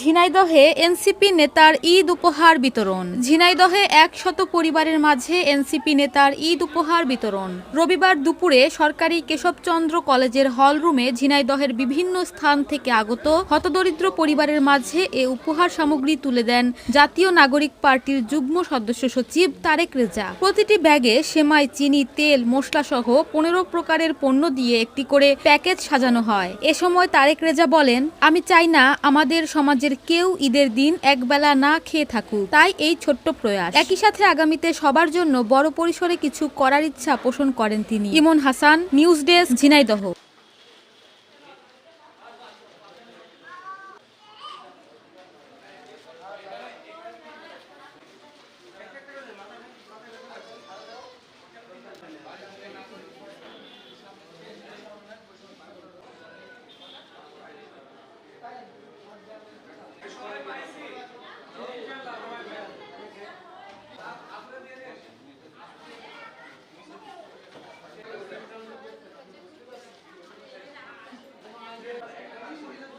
ঝিনাইদহে NCP নেতার ঈদ উপহার বিতরণ। ঝিনাইদহে একশত পরিবারের মাঝে এনসিপি নেতার ঈদ উপহার বিতরণ। রবিবার দুপুরে সরকারি কেশবচন্দ্র কলেজের হলরুমে ঝিনাইদহের বিভিন্ন স্থান থেকে আগত হতদরিদ্র পরিবারের মাঝে এ উপহার সামগ্রী তুলে দেন জাতীয় নাগরিক পার্টির যুগ্ম সদস্য সচিব তারেক রেজা। প্রতিটি ব্যাগে সেমাই, চিনি, তেল মশলা সহ পনেরো প্রকারের পণ্য দিয়ে একটি করে প্যাকেজ সাজানো হয়। এ সময় তারেক রেজা বলেন, আমি চাই না আমাদের সমাজের কেউ ঈদের দিন একবেলা না খেয়ে থাকুক। তাই এই ছোট্ট প্রয়াস। একই সাথে আগামীতে সবার জন্য বড় পরিসরে কিছু করার ইচ্ছা পোষণ করেন তিনি। Emon Hasan, news desk, Jhenaidah. Gracias.